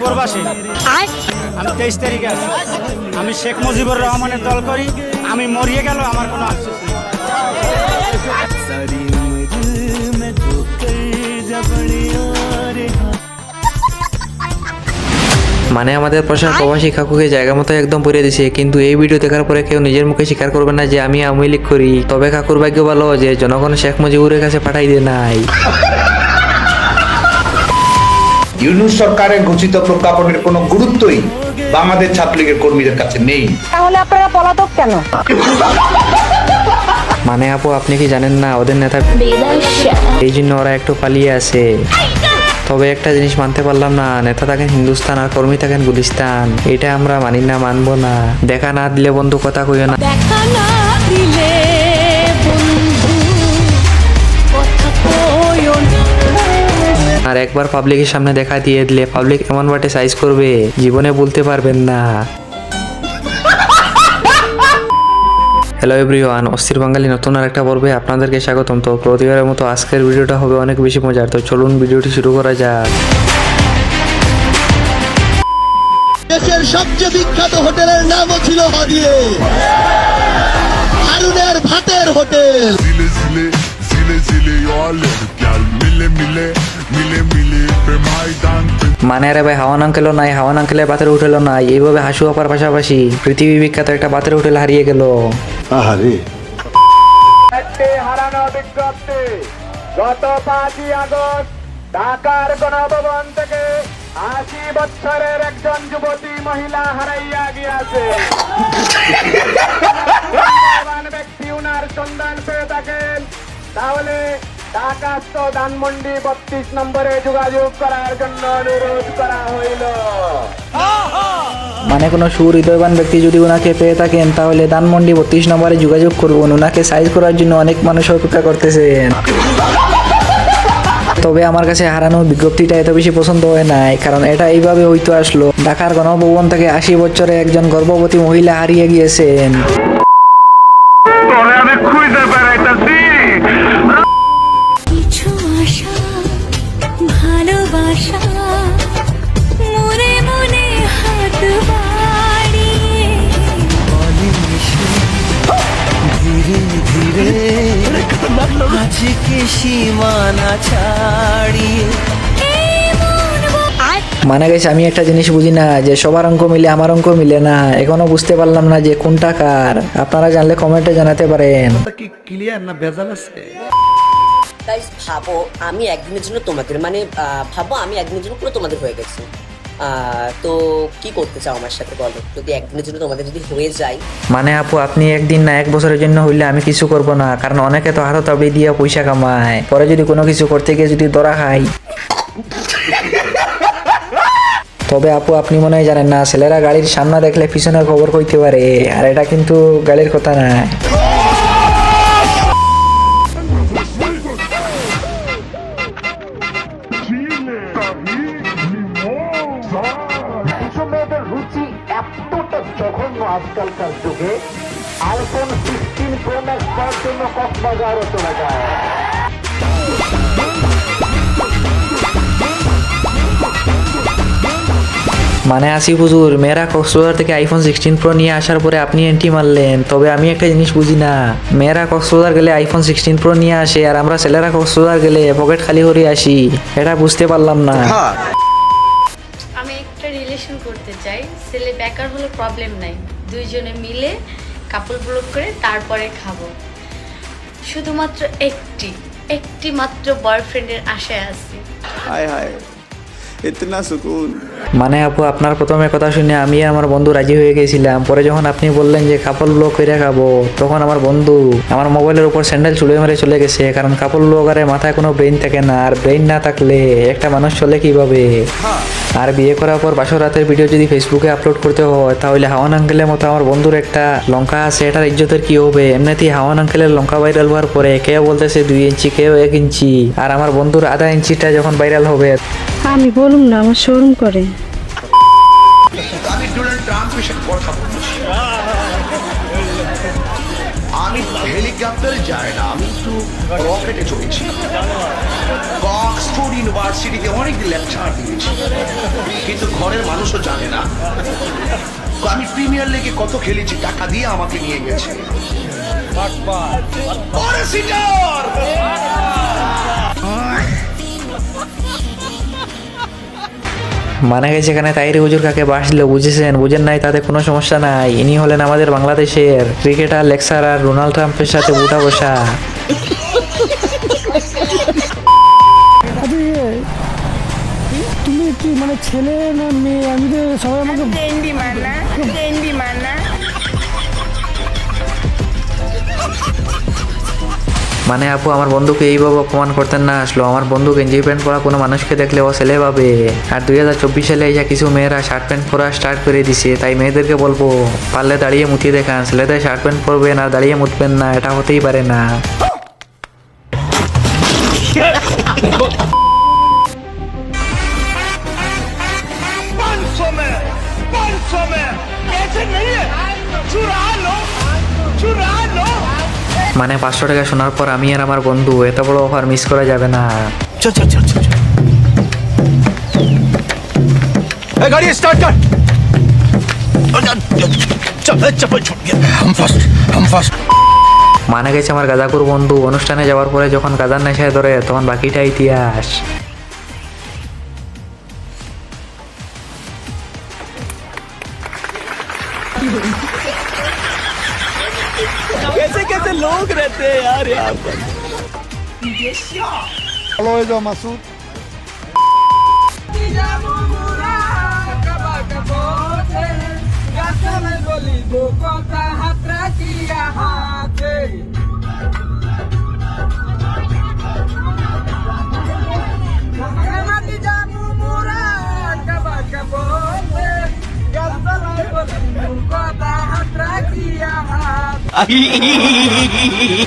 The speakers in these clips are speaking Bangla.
প্রবাসী। আমি তেইশ তারিখে আছি। আমি শেখ মুজিবুর রহমানের দল করি। আমি মরিয়ে গেল আমার কোনো আফসোস নেই। মানে আমাদের প্রশাসন প্রবাসী কাকুকে জায়গা মতো একদম পরিয়ে দিছে কিন্তু এই ভিডিও দেখার পরে কেউ নিজের মুখে স্বীকার করবে না যে আমি আওয়ামী লীগ করি। তবে কাকুর ভাগ্য ভালো যে জনগণ শেখ মুজিবুরের কাছে পাঠাই দিয়ে নাই। ইউনুস সরকারের ঘোষিত প্রজ্ঞাপনের কোনো গুরুত্বই বাংলাদেশ ছাত্রলীগের কর্মীদের কাছে নেই। তাহলে আপনারা পলাতক কেন? মানে আপু আপনি কি জানেন না ওদের নেতা এই জন্য ওরা একটু পালিয়ে আছে। তবে একটা জিনিস মানতে পারলাম না নেতা থাকেন হিন্দুস্তান আর কর্মী থাকেন গুলিস্তান। এটা আমরা মানি না মানবো না। দেখা না দিলে বন্ধু কথা কইও না। দেখা না দিলে আর একবার পাবলিকের সামনে দেখা দিয়ে দিলে পাবলিক এমন বাটে সাইজ করবে জীবনে বলতে পারবেন না। হ্যালো এভরিওয়ান অস্থির বাঙালি নতুন আর একটা পর্বে আপনাদেরকে স্বাগতম। তো প্রতিবারের মতো আজকের ভিডিওটা হবে অনেক বেশি মজার। তো চলুন ভিডিওটি শুরু করা যাক। দেশের সবচেয়ে বিখ্যাত হোটেলের নামও ছিল হদিয়ে। হারুনের ভাতের হোটেল। alerg Iar মানে আরে ভাই হাওয়ান আঙ্কেলও নাই হাওয়ান আঙ্কেলের বাতের হোটেলও নাই এইভাবে হাসু আপার পাশাপাশি পৃথিবী বিখ্যাত একটা বাতের হোটেল হারিয়ে গেল। একটি হারানো বিজ্ঞপ্তি গত পাঁচই আগস্ট ঢাকার গণভবন থেকে আশি বছরের একজন যুবতী মহিলা হারাইয়া গিয়াছে। ব্যক্তি উনার সন্ধান পেয়ে থাকেন তাহলে ঢাকাস্থ ধানমন্ডি বত্রিশ নম্বরে যোগাযোগ করার জন্য অনুরোধ করা হইল। মানে কোনো সুহৃদয়বান ব্যক্তি যদি ওনাকে পেয়ে থাকেন তাহলে ধানমন্ডি বত্রিশ নম্বরে যোগাযোগ করবেন ওনাকে সাইজ করার জন্য অনেক মানুষ অপেক্ষা করতেছেন। তবে আমার কাছে হারানো বিজ্ঞপ্তিটা এত বেশি পছন্দ হয় নাই কারণ এটা এইভাবে হইতো আসলো। ঢাকার গণভবন থেকে আশি বছরে একজন গর্ভবতী মহিলা হারিয়ে গিয়েছেন। আজকে সীমানা ছাড়িয়ে। মানে গেছে আমি একটা জিনিস বুঝি না যে সবার অঙ্ক মিলে আমার অঙ্ক মিলে না এখনও বুঝতে পারলাম না যে কোনটা কার। আপনারা জানলে কমেন্টে জানাতে পারেন। গাইস ভাবো আমি একদিনের জন্য তোমাদের মানে ভাবো আমি একদিনের জন্য পুরো তোমাদের হয়ে গেছি। তো কি করতে চাও আমার সাথে বলো? যদি একদিনের জন্য তোমাদের যদি হয়ে যায়। মানে আপু, আপনি একদিন না এক বছরের জন্য হইলে আমি কিছু করব না, কারণ অনেকে তো হাতে তবে দিয়ে পয়সা কামায়। পরে যদি কোনো কিছু করতে গিয়ে যদি ধরা খাই তবে আপু, আপনি মনে হয় জানেন না, ছেলেরা গাড়ির সামনে দেখলে পিছনে খবর কইতে পারে, আর এটা কিন্তু গাড়ির কথা না। আজকালকার যুগে আইফোন সিক্সটিন প্রো ম্যাক্স পাওয়ার জন্য কক্সবাজারও চলে যায়। মানে আসি হুজুর মেয়েরা কক্সবাজার থেকে আইফোন সিক্সটিন প্রো নিয়ে আসার পরে আপনি এন্ট্রি মারলেন তবে আমি একটা জিনিস বুঝি না। মেয়েরা কক্সবাজার গেলে আইফোন সিক্সটিন প্রো নিয়ে আসে আর আমরা ছেলেরা কক্সবাজার গেলে পকেট খালি করে আসি এটা বুঝতে পারলাম না। আমি একটা রিলেশন করতে চাই ছেলে বেকার হলে প্রবলেম নাই। দুইজনে মিলে কাপড় ব্লক করে তারপরে খাব। শুধুমাত্র একটি একটি মাত্র বয়ফ্রেন্ডের আশায় আছি। হায় হায় মানে আপু আপনার প্রথমে কথা শুনে আমি আমার বন্ধু রাজি হয়ে গেছিলাম। পরে যখন আপনি বললেন যে কাপড় লোক করে খাব তখন আমার বন্ধু আমার মোবাইলের উপর স্যান্ডেল চুলে মেরে চলে গেছে। কারণ কাপড় লোকারে মাথায় কোনো ব্রেন থাকে না আর ব্রেন না থাকলে একটা মানুষ চলে কীভাবে? আর বিয়ে করার পর বাসর রাতের ভিডিও যদি ফেসবুকে আপলোড করতে হয় তাহলে হাওয়ান আঙ্কেলের মতো আমার বন্ধুর একটা লঙ্কা আছে এটার ইজ্জতের কি হবে? এমনিতেই হাওয়ান আঙ্কেলের লঙ্কা ভাইরাল হওয়ার পরে কেউ বলতেছে দুই ইঞ্চি কেউ এক ইঞ্চি। আর আমার বন্ধুর আধা ইঞ্চিটা যখন ভাইরাল হবে আমি বলুম না আমার শোরুম করে। বিজ্ঞাপনে যায় না আমি একটু রকেটে চলেছি অক্সফোর্ড ইউনিভার্সিটিতে অনেক লেকচার দিয়েছি। কিন্তু ঘরের মানুষও জানে না। আমি প্রিমিয়ার লিগে কত খেলেছি টাকা দিয়ে আমাকে নিয়ে গেছে। বাট সিটার! মানে গেছে এখানে তাইরে হুজুর কাকে বাসলো বুঝেছেন? বুঝেন নাই তাতে কোনো সমস্যা নাই। ইনি হলেন আমাদের বাংলাদেশের ক্রিকেটার লেকচারার রোনাল্ড ট্রাম্পের সাথে উঠা বসা। তুমি কি মানে ছেলে না মেয়ে? আমি তো সবাই আমাকে মানে আপু, আমার বন্ধুকে এইভাবে অপমান করতেন না আসলো। আমার বন্ধু গেঞ্জি প্যান্ট পরা কোনো মানুষকে দেখলে ও ছেলে পাবে। আর দুই হাজার চব্বিশ সালে এসে কিছু মেয়েরা শার্ট প্যান্ট পরা স্টার্ট করে দিছে, তাই মেয়েদেরকে বলব, পারলে দাঁড়িয়ে মুতিয়ে দেখান। ছেলেদের শার্ট প্যান্ট পরবেন আর দাঁড়িয়ে মুতবেন না, এটা হতেই পারে না। মানে পাঁচশো টাকা শোনার পর আমি আর আমার বন্ধু এত বড় অফার মিস করা যাবে না। মানে গেছে আমার গাজাকুর বন্ধু। অনুষ্ঠানে যাওয়ার পরে যখন গাজার নেশায় ধরে তখন বাকিটা ইতিহাস। लोग रहते हैं यार यहाँ पर चलो जाओ मसूद বলি দু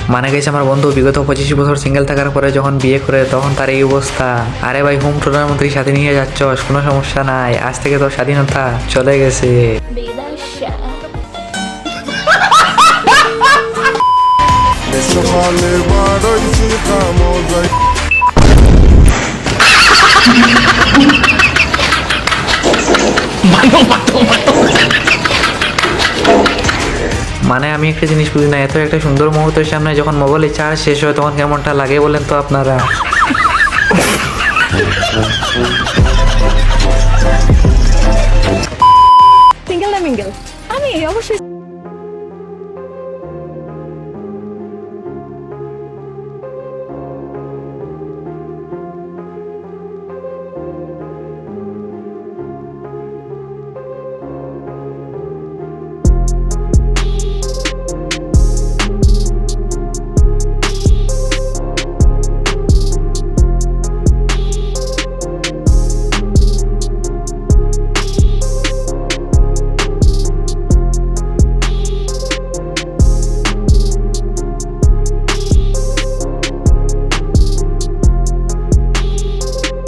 মানে গেছে আমার বন্ধু, বিগত পঁচিশ বছর সিঙ্গেল থাকার পরে যখন বিয়ে করে তখন তার এই অবস্থা। আরে ভাই হোম প্রধানমন্ত্রী সাথে নিয়ে যাচ্ছ? কোনো সমস্যা নাই। আজ থেকে তোর স্বাধীনতা চলে গেছে। সকালে আমি একটা জিনিস বুঝি না, এত একটা সুন্দর মুহূর্তের সামনে যখন মোবাইলে চার্জ শেষ হয়, তখন কেমনটা লাগে বলেন তো আপনারা? সিঙ্গেল না মিঙ্গেল আমি অবশ্যই